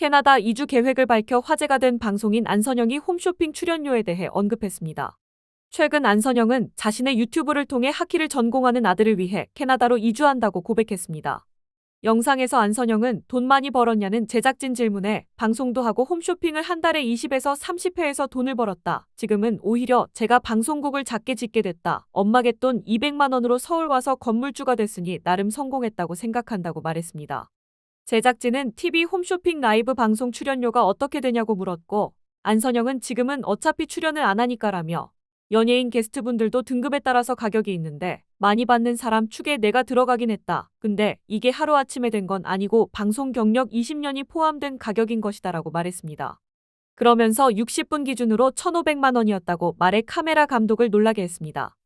캐나다 이주 계획을 밝혀 화제가 된 방송인 안선영이 홈쇼핑 출연료에 대해 언급했습니다. 최근 안선영은 자신의 유튜브를 통해 하키를 전공하는 아들을 위해 캐나다로 이주한다고 고백했습니다. 영상에서 안선영은 돈 많이 벌었냐는 제작진 질문에 방송도 하고 홈쇼핑을 한 달에 20에서 30회에서 돈을 벌었다. 지금은 오히려 제가 방송국을 작게 짓게 됐다. 엄마게 돈 200만 원으로 서울 와서 건물주가 됐으니 나름 성공했다고 생각한다고 말했습니다. 제작진은 TV 홈쇼핑 라이브 방송 출연료가 어떻게 되냐고 물었고 안선영은 지금은 어차피 출연을 안 하니까라며 연예인 게스트분들도 등급에 따라서 가격이 있는데 많이 받는 사람 축에 내가 들어가긴 했다. 근데 이게 하루아침에 된 건 아니고 방송 경력 20년이 포함된 가격인 것이다라고 말했습니다. 그러면서 60분 기준으로 1,500만 원이었다고 말해 카메라 감독을 놀라게 했습니다.